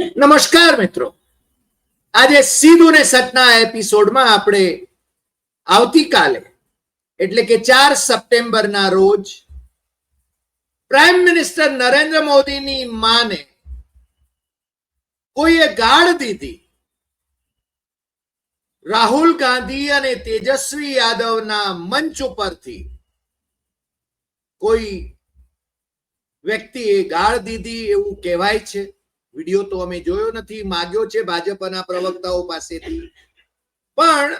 નમસ્કાર મિત્રો. આજે સીધું ને સતના એપિસોડમાં આપણે આવતીકાલે, એટલે કે ચાર સપ્ટેમ્બરના રોજ, પ્રાઇમ મિનિસ્ટર નરેન્દ્ર મોદીની માને કોઈએ ગાળ દીધી રાહુલ ગાંધી અને તેજસ્વી યાદવના મંચ ઉપરથી. કોઈ વ્યક્તિએ ગાળ દીધી એવું કહેવાય છે? વીડિયો તો અમે જોયો નથી, માગ્યો છે ભાજપના પ્રવક્તાઓ પાસેથી. પણ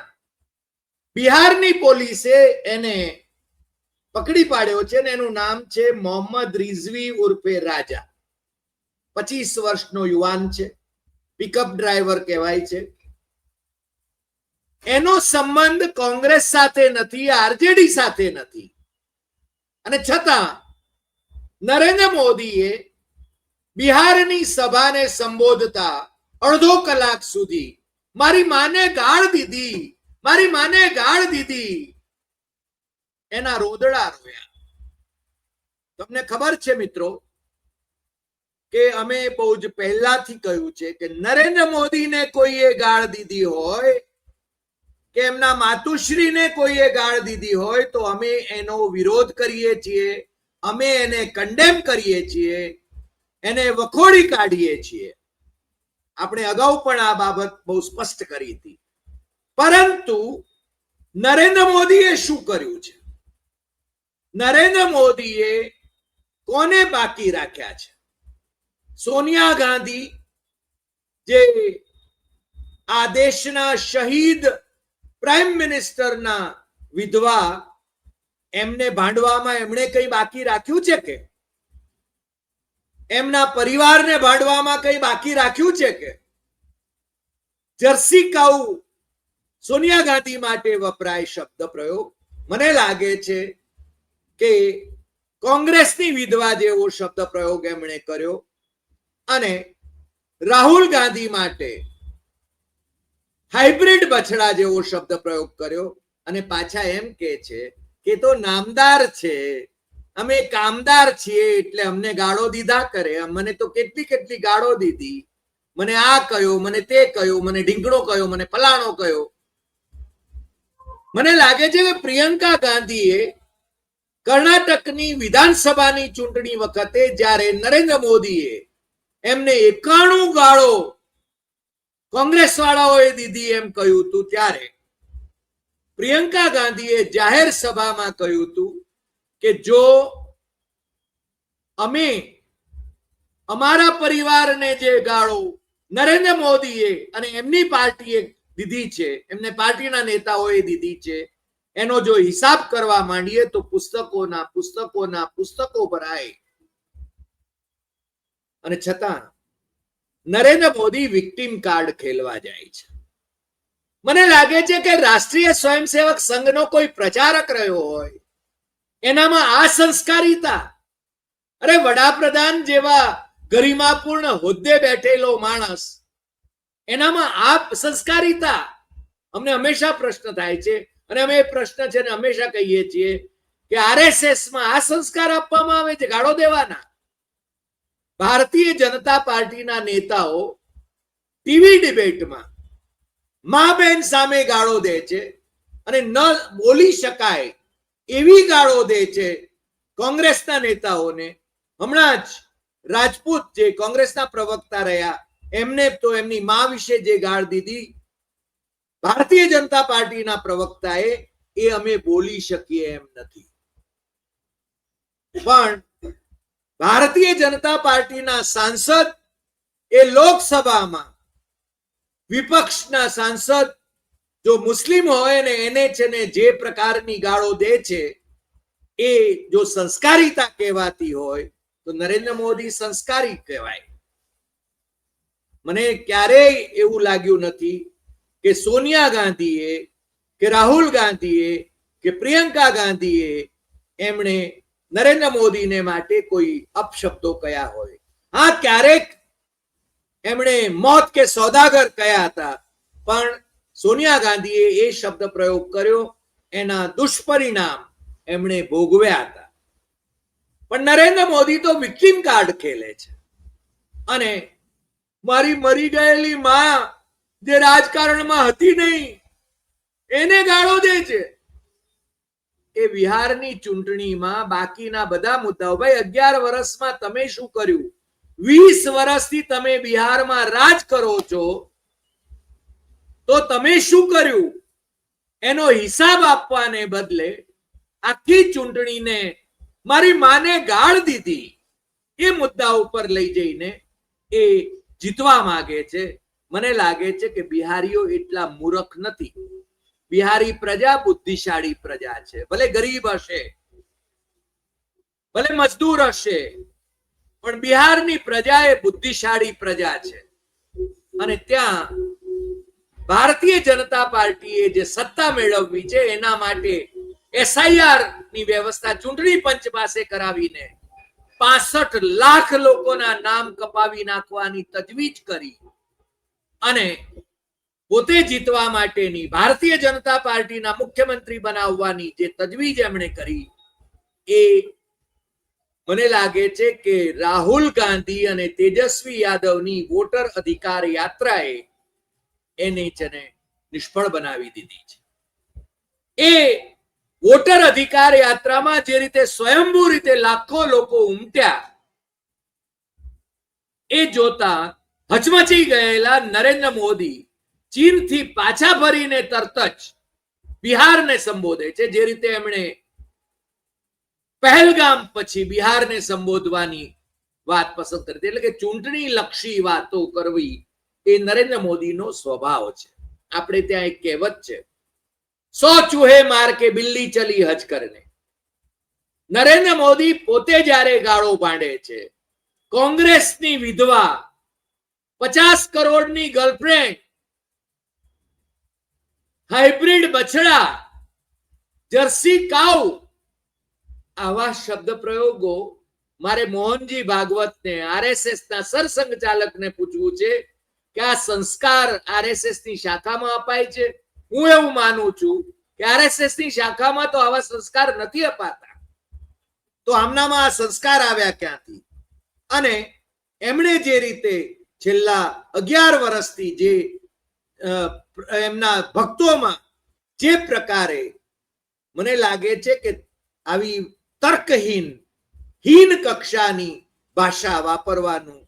બિહારની પોલીસે એને પકડી પાડ્યો છે ને એનું નામ છે મોહમ્મદ રિઝવી ઉર્ફે રાજા. પચીસ વર્ષનો યુવાન છે પિકઅપ ડ્રાઈવર કહેવાય છે. એનો સંબંધ કોંગ્રેસ સાથે નથી, આરજેડી સાથે નથી. અને છતાં નરેન્દ્ર મોદીએ બિહારની સભાને સંબોધતા અડધો કલાક સુધી, મારી માને ગાળ દીધી, મારી માને ગાળ દીધી. એના રોદડા રોયા. તમને ખબર છે મિત્રો કે અમે બહુ જ પહેલાથી કહ્યું છે કે નરેન્દ્ર મોદીને કોઈએ ગાળ દીધી હોય, કે એમના માતુશ્રીને કોઈએ ગાળ દીધી હોય, તો અમે એનો વિરોધ કરીએ છીએ, અમે એને કન્ડેમ કરીએ છીએ એને વખોડી કાઢીએ છીએ. આપણે અગાઉ પણ આ બાબત બહુ સ્પષ્ટ કરી હતી. પરંતુ નરેન્દ્ર મોદીએ શું કર્યું છે? નરેન્દ્ર મોદીએ કોને બાકી રાખ્યા છે? સોનિયા ગાંધી જે આ દેશના શહીદ પ્રાઇમ મિનિસ્ટરના વિધવા એમને ભાંડવામાં એમણે કઈ બાકી રાખ્યું છે કે? એમના પરિવારને ભાંડવામાં કઈ બાકી રાખ્યું છે કે? જર્સી કાઉ સોનિયા ગાંધી માટે વપરાય શબ્દ પ્રયોગ. મને લાગે છે કે કોંગ્રેસની વિધવા જેવો શબ્દ પ્રયોગ એમણે કર્યો અને રાહુલ ગાંધી માટે હાઇબ્રિડ બછડા જેવો શબ્દ પ્રયોગ કર્યો અને પાછા એમ કે છે કે તો નામદાર છે. અમે કામદાર છીએ એટલે અમને ગાળો દીધા કરે. મને તો કેટલી કેટલી ગાળો દીધી. મને આ કયો, મને તે કયો, મને ઢીંગડો કયો, મને ફલાણો કયો. મને લાગે છે કે પ્રિયંકા ગાંધીએ કર્ણાટકની વિધાનસભાની ચૂંટણી વખતે જ્યારે નરેન્દ્ર મોદીએ એમને એકાણું ગાળો કોંગ્રેસ વાળાઓએ દીધી એમ કહ્યું હતું ત્યારે, પ્રિયંકા ગાંધીએ જાહેર સભામાં કહ્યું હતું કે જો અમે અમારા પરિવારને જે ગાળો નરેન્દ્ર મોદીએ અને એમની પાર્ટીએ દીધી છે, એમને પાર્ટીના નેતાઓએ દીધી છે, એનો જો હિસાબ કરવા માંડીએ તો પુસ્તકોના પુસ્તકોના પુસ્તકો ભરાય. અને છતાં નરેન્દ્ર મોદી વિક્ટીમ કાર્ડ ખેલવા જાય છે. મને લાગે છે કે રાષ્ટ્રીય સ્વયંસેવક સંઘનો કોઈ પ્રચારક રહ્યો હોય એનામાં આ સંસ્કારિતા. અરે વડાપ્રધાન જેવા ગરિમાપૂર્ણ હોદ્દે બેઠેલો માણસ, એનામાં આ સંસ્કારિતા. અમને હંમેશા પ્રશ્ન થાય છે અને અમે એ પ્રશ્ન છે ને હંમેશા કહીએ છીએ કે આરએસએસમાં આ સંસ્કાર આપવામાં આવે છે ગાળો દેવાના. ભારતીય જનતા પાર્ટીના નેતાઓ ટીવી ડિબેટમાં મા બેન સામે ગાળો દે છે અને ન બોલી શકાય એવી ગાળો દે છે કોંગ્રેસના નેતાઓને. હમણાં જ રાજપૂત જે કોંગ્રેસના પ્રવક્તા રહ્યા, એમને તો એમની મા વિશે જે ગાળ દીધી, ભારતીય જનતા પાર્ટીના પ્રવક્તાએ, એ અમે બોલી શકીએ એમ નથી. પણ ભારતીય જનતા પાર્ટીના સાંસદ એ લોકસભામાં વિપક્ષના સાંસદ જો મુસ્લિમ હોય ને એને છે ને જે પ્રકારની ગાળો દે છે, એ જો સંસ્કારિતા કહેવાતી હોય, તો નરેન્દ્ર મોદી સંસ્કારી કહેવાય. મને ક્યારેય એવું લાગ્યું નથી કે સોનિયા ગાંધીએ, કે રાહુલ ગાંધીએ, કે પ્રિયંકા ગાંધીએ એમણે નરેન્દ્ર મોદીને માટે કોઈ અપશબ્દો કયા હોય. હા, ક્યારેક એમણે મોત કે સોદાગર કયા હતા, પણ સોનિયા ગાંધીએ એ શબ્દ પ્રયોગ કર્યો. એના દુષ્પરિણામ એમણે ભોગવ્યા હતા. પણ નરેન્દ્ર મોદી તો વિક્ટીમ કાર્ડ ખેલે છે. અને મારી મરી ગયેલી માં જે રાજકારણમાં હતી નહીં, એને ગાળો દે છે. એ બિહારની ચૂંટણીમાં બાકીના બધા મુદ્દાઓ, ભાઈ, અગિયાર વર્ષમાં તમે શું કર્યું? વીસ વર્ષથી તમે બિહારમાં રાજ કરો છો. તો તમે શું કર્યું? એનો હિસાબ આપવાને બદલે આખી ચૂંટણીને મારી માને ગાળ દીધી. એ મુદ્દા ઉપર લઈ જઈને એ જીતવા માંગે છે. મને લાગે છે કે બિહારીઓ એટલા મૂરખ નથી. બિહારી પ્રજા બુદ્ધિશાળી પ્રજા છે. ભલે ગરીબ હશે, ભલે મજદૂર હશે, પણ બિહારની પ્રજા એ બુદ્ધિશાળી પ્રજા છે. અને ત્યાં ભારતીય જનતા પાર્ટીએ જે સત્તા મેળવવી છે, એના માટે એસઆઈઆરની વ્યવસ્થા ચૂંટણી પંચ પાસે કરાવીને પાસઠ લાખ લોકોના નામ કપાવી નાખવાની તજવીજ કરી અને પોતે જીતવા માટેની ભારતીય જનતા પાર્ટીના મુખ્યમંત્રી બનાવવાની જે તજવીજ એમણે કરી, એ મને લાગે છે કે રાહુલ ગાંધી અને તેજસ્વી યાદવની વોટર અધિકાર યાત્રાએ એને છે નિષ્ફળ બનાવી દીધી છે. એ વોટર અધિકાર યાત્રામાં જે રીતે સ્વયંભૂ રીતે લાખો લોકો ઉમટ્યા, એ જોતા હચમચી ગયેલા નરેન્દ્ર મોદી ચીનથી પાછા ફરીને તરત જ બિહારને સંબોધે છે. જે રીતે એમણે પહેલગામ પછી બિહારને સંબોધવાની વાત પસંદ કરી એટલે કે ચૂંટણી લક્ષી વાતો કરવી એ નરેન્દ્ર મોદીનો સ્વભાવ છે. આપણે ત્યાં એક કહેવત છે સો ચૂહે માર કે બિલ્લી ચલી હજ કરને. નરેન્દ્ર મોદી પોતે જ્યારે ગાળો ભાંડે છે, કોંગ્રેસની વિધવા, પચાસ કરોડની ગર્લફ્રેન્ડ હાઇબ્રિડ બછડા, જર્સી કાઉ, આવા શબ્દ પ્રયોગો મારે મોહનજી ભાગવતને આરએસએસ ના સરસંઘચાલકને પૂછવું છે કે આ સંસ્કાર આરએસએસની શાખામાં અપાય છે. હું એવું માનું છું કે આરએસએસની શાખામાં તો આવા સંસ્કાર નથી અપાતા. તો આમનામાં આ સંસ્કાર આવ્યા ક્યાંથી? અને એમણે જે રીતે છેલ્લા અગિયાર વર્ષથી જે એમના ભક્તોમાં જે પ્રકારે મને લાગે છે કે આવી તર્કહીન, હીન કક્ષાની ભાષા વાપરવાનું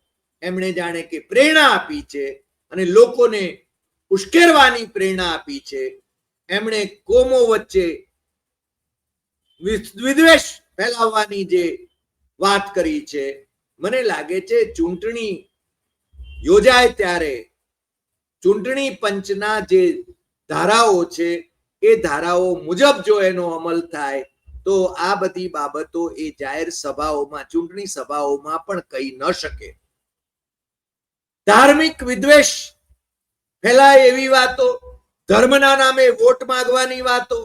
એમણે જાણે કે પ્રેરણા આપી છે અને લોકોને ઉશ્કેરવાની પ્રેરણા આપી છે. એમણે કોમો વચ્ચે વિદ્વેષ ફેલાવવાની જે વાત કરી છે. મને લાગે છે ચૂંટણી યોજાય ત્યારે ચૂંટણી પંચના જે ધારાઓ છે, એ ધારાઓ મુજબ જો એનો અમલ થાય, તો આ બધી બાબતો એ જાહેર સભાઓમાં, ચૂંટણી સભાઓમાં પણ કહી ન શકે. ધાર્મિક વિદ્વેષ ફેલાય એવી વાતો, ધર્મના નામે વોટ માંગવાની વાતો,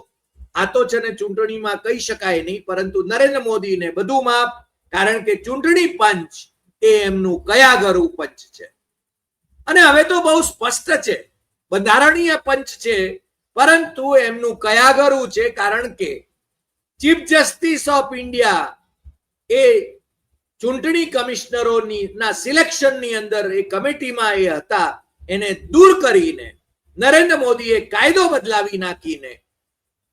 આ તો છે ને ચૂંટણીમાં કહી શકાય નહીં, પરંતુ નરેન્દ્ર મોદીને બધું માપ કારણ કે ચૂંટણી પંચ એ એમનું કયા ઘરું પંચ છે. અને હવે તો બહુ સ્પષ્ટ છે, બંધારણીય પંચ છે, પરંતુ એમનું કયા ઘરું છે કારણ કે ચીફ જસ્ટિસ ઓફ ઇન્ડિયા એ ચૂંટણી કમિશનરોની, ના, સિલેક્શનની અંદર એ કમિટીમાં એ હતા, એને દૂર કરીને નરેન્દ્ર મોદીએ કાયદો બદલાવી નાખીને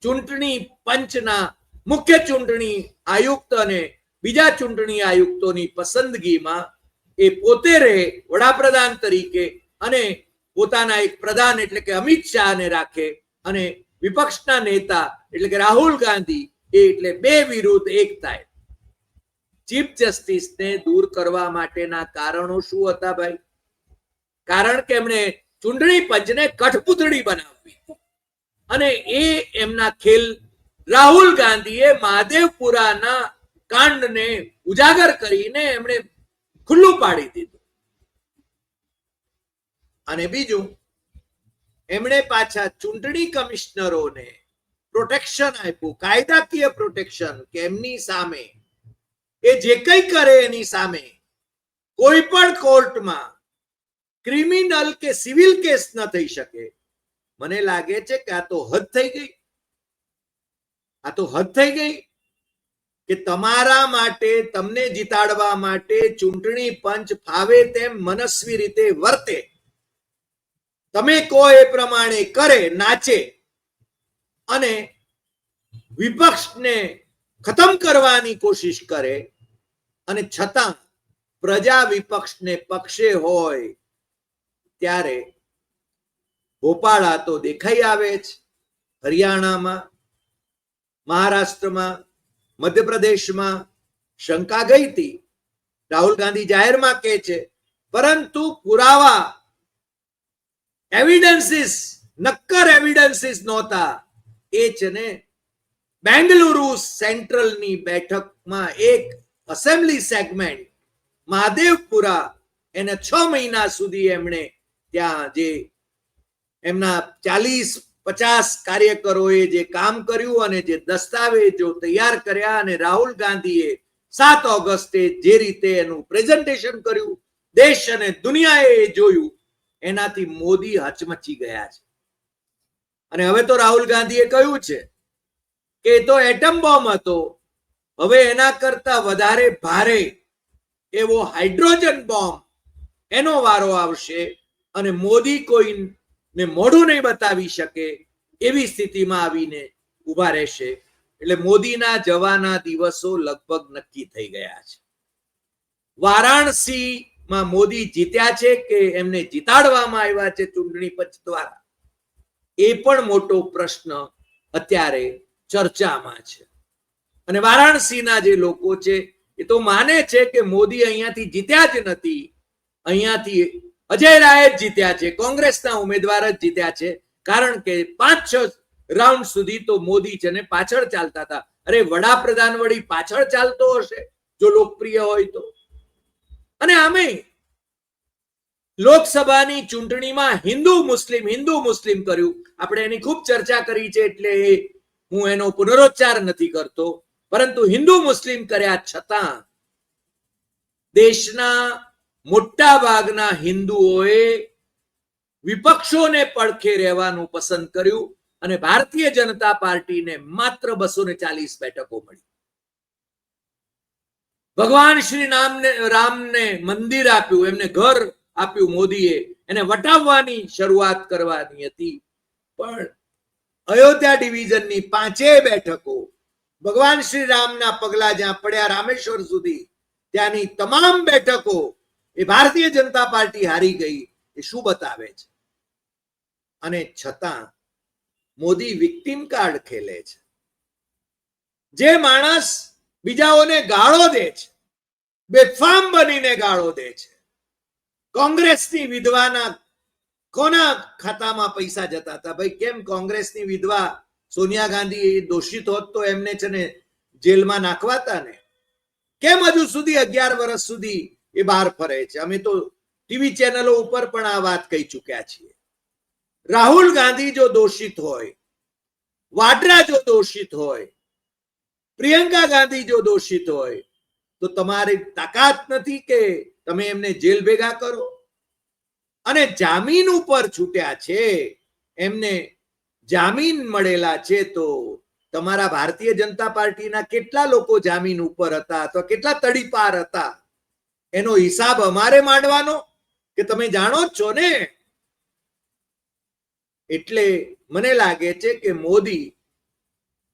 ચૂંટણી પંચના મુખ્ય ચૂંટણી આયુક્ત અને બીજા ચૂંટણી આયુક્તોની પસંદગીમાં એ પોતે રહે વડાપ્રધાન તરીકે અને પોતાના એક પ્રધાન એટલે કે અમિત શાહને રાખે અને વિપક્ષના નેતા એટલે કે રાહુલ ગાંધી એ એટલે બે વિરુદ્ધ એક થાય. ચીફ જસ્ટિસને દૂર કરવા માટેના કારણો શું હતા ભાઈ? કારણ કે એમણે ચૂંટણી પંચને કઠપૂતળી બનાવવી અને એ એમના ખેલ રાહુલ ગાંધીએ મહાદેવપુરાના કાંડને ઉજાગર કરીને એમણે ખુલ્લું પાડી દીધું. અને બીજું, એમણે પાછા ચૂંટણી કમિશનરોને પ્રોટેક્શન આપ્યું, કાયદાકીય પ્રોટેક્શન કે એમની સામે એ જે કંઈ કરે એની સામે, કોઈ પણ કોર્ટમાં ક્રિમિનલ કે સિવિલ કેસ ન થઈ શકે, મને લાગે છે કે આ તો હદ થઈ ગઈ. આ તો હદ થઈ ગઈ કે તમારા માટે, તમને જીતાડવા માટે ચૂંટણી પંચ ફાવે તેમ મનસ્વી રીતે વર્તે. તમે કહો એ પ્રમાણે કરે, નાચે અને વિપક્ષને ખતમ કરવાની કોશિશ કરે અને છતાં પ્રજા વિપક્ષને પક્ષે હોય ત્યારે ભોપાળા તો દેખાઈ આવે છે હરિયાણામાં, મહારાષ્ટ્રમાં, મધ્યપ્રદેશમાં શંકા ગઈ હતી. રાહુલ ગાંધી જાહેરમાં કહે છે, પરંતુ પુરાવા એવિડન્સીસ નક્કર એવિડન્સીસ નહોતા. એ છે ને બેંગલુરુ સેન્ટ્રલની બેઠકમાં એક અસેમ્બલી સેગમેન્ટ મહાદેવપુરા એને છ મહિના સુધી એમણે ત્યાં જે એમના ચાલીસ, પચાસ કાર્યકરોએ જે કામ કર્યું અને જે દસ્તાવેજો તૈયાર કર્યા અને રાહુલ ગાંધીએ સાત ઓગસ્ટે જે રીતે એનું પ્રેઝન્ટેશન કર્યું, દેશ અને દુનિયાએ એ જોયું, એનાથી મોદી હચમચી ગયા છે. અને હવે તો રાહુલ ગાંધીએ કહ્યું છે કે તો એટમ બોમ્બ હતો હવે એના કરતા વધારે ભારે એવો હાઇડ્રોજન બોમ્બ એનો વારો આવશે અને મોદી કોઈને મોઢું નહીં બતાવી શકે એવી સ્થિતિમાં આવીને ઊભા રહેશે. એટલે મોદીના જવાના દિવસો લગભગ નક્કી થઈ ગયા છે. વારાણસીમાં મોદી જીત્યા છે કે એમને જીતાડવામાં આવ્યા છે ચૂંટણી પંચ દ્વારા? એ પણ મોટો પ્રશ્ન અત્યારે ચર્ચામાં છે. અને વારાણસીના જે લોકો છે, એ તો માને છે કે મોદી અહીંયાથી જીત્યા જ નથી. અહીંયાથી અજય રાય જ જીત્યા છે, કોંગ્રેસના ઉમેદવાર જ જીત્યા છે. કારણ કે પાંચ છ રાઉન્ડ સુધી તો મોદી છે ને પાછળ ચાલતા હતા. અરે વડાપ્રધાન વળી પાછળ ચાલતો હશે, જો લોકપ્રિય હોય તો. અને આમે લોકસભાની ચૂંટણીમાં હિન્દુ મુસ્લિમ હિન્દુ મુસ્લિમ કર્યું. આપણે એની ખૂબ ચર્ચા કરી છે, એટલે હું એનો પુનરોચ્ચાર નથી કરતો. પરંતુ હિન્દુ મુસ્લિમ કર્યા છતાં દેશના મોટા ભાગના હિન્દુઓએ વિપક્ષોને પડખે રહેવાનું પસંદ કર્યું અને ભારતીય જનતા પાર્ટીને માત્ર બસો ને ચાલીસ બેઠકો મળી. ભગવાન શ્રી નામને, રામને મંદિર આપ્યું, એમને ઘર આપ્યું મોદીએ, એને વટાવવાની શરૂઆત કરવાની હતી. પણ અયોધ્યા ડિવિઝનની પાંચેય બેઠકો ભગવાન શ્રી રામના પગલા જ્યાં પડ્યા રામેશ્વર સુધી, ત્યાંની તમામ બેઠકો એ ભારતીય જનતા પાર્ટી હારી ગઈ, એ શું બતાવે છે? અને છતાં મોદી વિક્ટીમ કાર્ડ ખેલે છે. જે માણસ બીજાઓને ગાળો દે છે, બેફામ બનીને ગાળો દે છે. કોંગ્રેસની વિધવાના કોના ખાતામાં પૈસા જતા હતા? ભાઈ, કેમ કોંગ્રેસની વિધવા સોનિયા ગાંધી દોષિત હોત તો એમને છે ને જેલમાં નાખવાતા ને. કેમ હજુ સુધી અગિયાર વર્ષ સુધી એ બહાર ફરે છે? અમે તો ટીવી ચેનલો ઉપર પણ આ વાત કહી ચુક્યા છીએ. રાહુલ ગાંધી જો દોષિત હોય, વાડરા જો દોષિત હોય, પ્રિયંકા ગાંધી જો દોષિત હોય, તો તમારી તાકાત નથી કે તમે એમને જેલ ભેગા કરો? અને જામીન ઉપર છૂટ્યા છે, એમને જામીન મળેલા છે તો તમારા ભારતીય જનતા પાર્ટીના કેટલા લોકો જામીન ઉપર હતા અથવા કેટલા તડીપાર હતા? એનો હિસાબ અમારે માંડવાનો? કે તમે જાણો જ છો ને? એટલે મને લાગે છે કે મોદી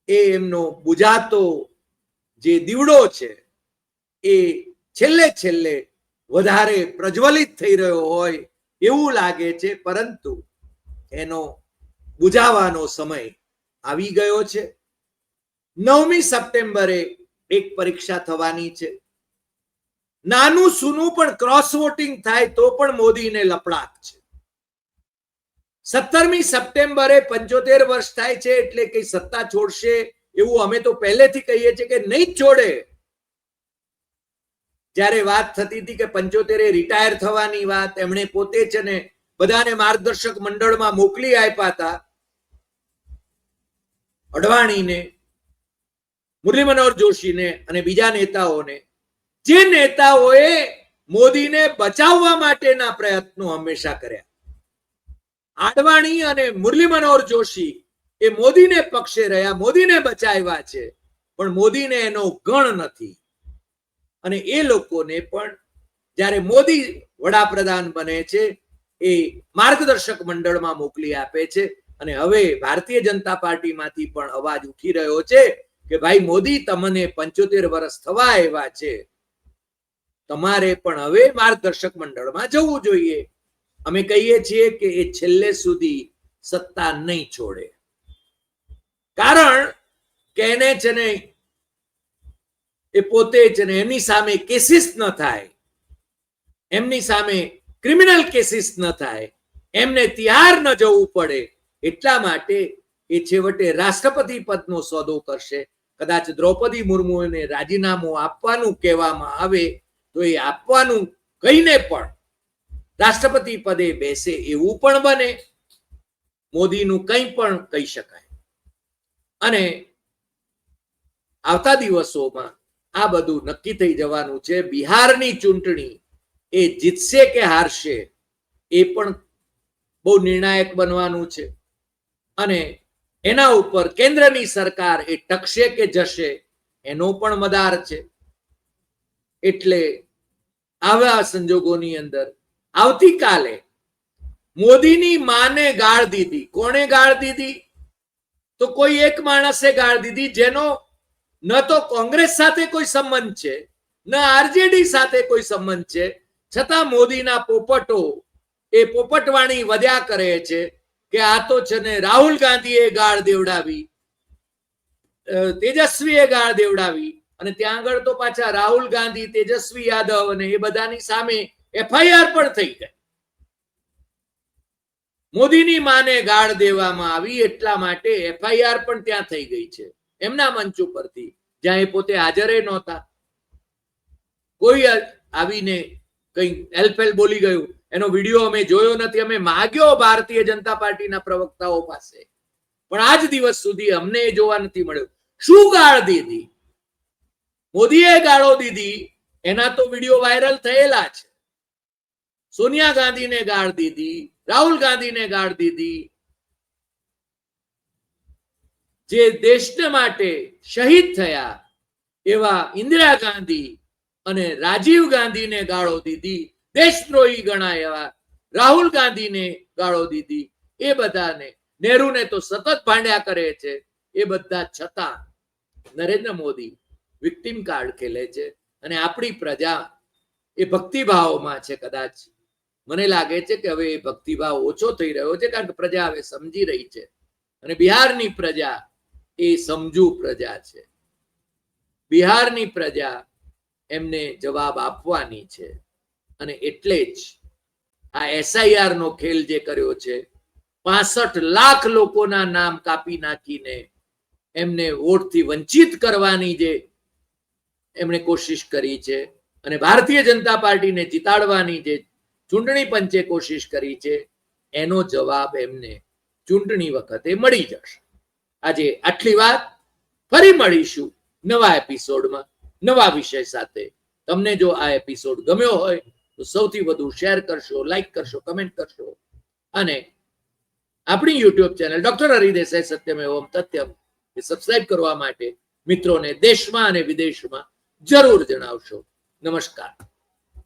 એ એમનો બુજાતો જે દીવડો છે, એ છેલ્લે છેલ્લે વધારે પ્રજ્વલિત થઈ રહ્યો હોય એવું લાગે છે, પરંતુ એનો બુજાવાનો સમય આવી ગયો છે. નવમી સપ્ટેમ્બરે એક પરીક્ષા થવાની છે. નાનું સૂનું પણ ક્રોસ વોટિંગ થાય તો પણ મોદીને લપડાક છે. સત્તરમી સપ્ટેમ્બરે પંચોતેર વર્ષ થાય છે એટલે કઈ સત્તા છોડશે એવું અમે તો પહેલેથી કહીએ છીએ કે નહીં છોડે. જ્યારે વાત થતી હતી કે પંચોતેરે રિટાયર થવાની વાત, એમણે પોતે છે ને બધાને માર્ગદર્શક મંડળમાં મોકલી આપ્યા હતા. અડવાણીને મુરલી મનોહર જોશીને અને બીજા નેતાઓને, જે નેતાઓએ મોદીને બચાવવા માટેના પ્રયત્નો હંમેશા કર્યા. આડવાણી અને મુરલી મનોહર જોશી એ મોદીને પક્ષે રહ્યા, મોદીને બચાવ્યા છે, પણ મોદીને એનો ગણ નથી. અને એ લોકોને પણ જ્યારે મોદી વડાપ્રધાન બને છે, એ માર્ગદર્શક મંડળમાં મોકલી આપે છે અને હવે ભારતીય જનતા પાર્ટીમાંથી પણ અવાજ ઉઠી રહ્યો છે કે ભાઈ મોદી તમને પંચોતેર વર્ષ થવા એવા છે. તમારે પણ હવે માર્ગદર્શક મંડળમાં જવું જોઈએ. અમે કહીએ છીએ કે એ છેલ્લે સુધી સત્તા નહીં છોડે. કારણ કે એને છે ને, એ પોતે છે ને એમની સામે કેસીસ ન થાય. એમની સામે ક્રિમિનલ કેસીસ ન થાય. એમને તિહાર ન જવું પડે. એટલા માટે એ છેવટે રાષ્ટ્રપતિ પદનો સોદો કરશે. કદાચ દ્રૌપદી મુર્મુને રાજીનામું આપવાનું કહેવામાં આવે તો એ આપવાનું કહીને પણ રાષ્ટ્રપતિ પદે બેસે એવું પણ બને. મોદીનું કંઈ પણ કહી શકાય. અને આવતા દિવસોમાં આ બધું નક્કી થઈ જવાનું છે. બિહારની ચૂંટણી એ જીતશે કે હારશે એ પણ બહુ નિર્ણાયક બનવાનું છે. અને એના ઉપર કેન્દ્રની સરકાર એ ટકશે કે જશે, એનો પણ મદાર છે. એટલે આવા સંજોગોની અંદર આવતીકાલે મોદીની માને ગાળ દીધી. કોણે ગાળ દીધી? તો કોઈ એક માણસે ગાળ દીધી જેનો ન તો કોંગ્રેસ સાથે કોઈ સંબંધ છે, ન આરજેડી સાથે કોઈ સંબંધ છે. છતાં મોદીના પોપટો એ પોપટવાણી વધ્યા કરે છે. કે આ તો છે ને રાહુલ ગાંધીએ ગાળ દેવડાવી તેજસ્વીએ ગાળ દેવડાવી અને ત્યાં આગળ તો પાછા રાહુલ ગાંધી, તેજસ્વી યાદવ અને એ બધાની સામે એફઆઈઆર પણ થઈ ગઈ. મોદીની માને ગાળ દેવામાં આવી એટલા માટે એફઆઈઆર પણ ત્યાં થઈ ગઈ છે, એમના મંચ ઉપરથી, જ્યાં એ પોતે હાજરે નહોતા. કોઈ આવીને કઈ એલફેલ બોલી ગયું. એનો વીડિયો અમે જોયો નથી. અમે માગ્યો ભારતીય જનતા પાર્ટીના પ્રવક્તાઓ પાસે. પણ આજ દિવસ સુધી અમને એ જોવા નથી મળ્યું. શું ગાળ દીધી? મોદીએ ગાળો દીધી. એના તો વીડિયો વાયરલ થયેલા છે. સોનિયા ગાંધીને ગાળ દીધી. રાહુલ ગાંધીને ગાળ દીધી. જે દેશને માટે શહીદ થયા એવા ઇન્દિરા ગાંધી અને રાજીવ ગાંધીને ગાળો દીધી, દેશદ્રોહી ગણાય એવા રાહુલ ગાંધીને ગાળો દીધી. એ બધાને, નહેરુને તો સતત ભાંડ્યા કરે છે, એ બધા છતાં નરેન્દ્ર મોદી વિક્ટિમ કાર્ડ ખેલે છે અને આપણી પ્રજા એ ભક્તિભાવમાં છે કદાચ. મને લાગે છે કે હવે એ ભક્તિભાવ ઓછો થઈ રહ્યો છે કારણ કે પ્રજા હવે સમજી રહી છે. અને બિહારની પ્રજા એ સમજુ પ્રજા છે. બિહારની પ્રજા એમને જવાબ આપવાની છે. અને એટલે જ આ એસઆઈઆર નો ખેલ જે કર્યો છે, પાસઠ લાખ લોકોના નામ કાપી નાખીને એમને વોટથી વંચિત કરવાની જે એમણે કોશિશ કરી છે અને ભારતીય જનતા પાર્ટીને જીતાડવાની જે ચૂંટણી પંચે કોશિશ કરી છે, એનો જવાબ એમને ચૂંટણી વખતે મળી જશે. આજે આટલી વાત. ફરી મળીશું નવા એપિસોડમાં નવા વિષય સાથે. તમને જો આ એપિસોડ ગમ્યો હોય, તો સૌથી વધુ શેર કરશો લાઈક કરશો કમેન્ટ કરશો. અને આપણી યુટ્યુબ ચેનલ ડોક્ટર હરિદેસાઈ સત્યમ એવમ તથ્યમ એ સબસ્ક્રાઇબ કરવા માટે મિત્રોને દેશમાં અને વિદેશમાં જરૂર જણાવશો. નમસ્કાર.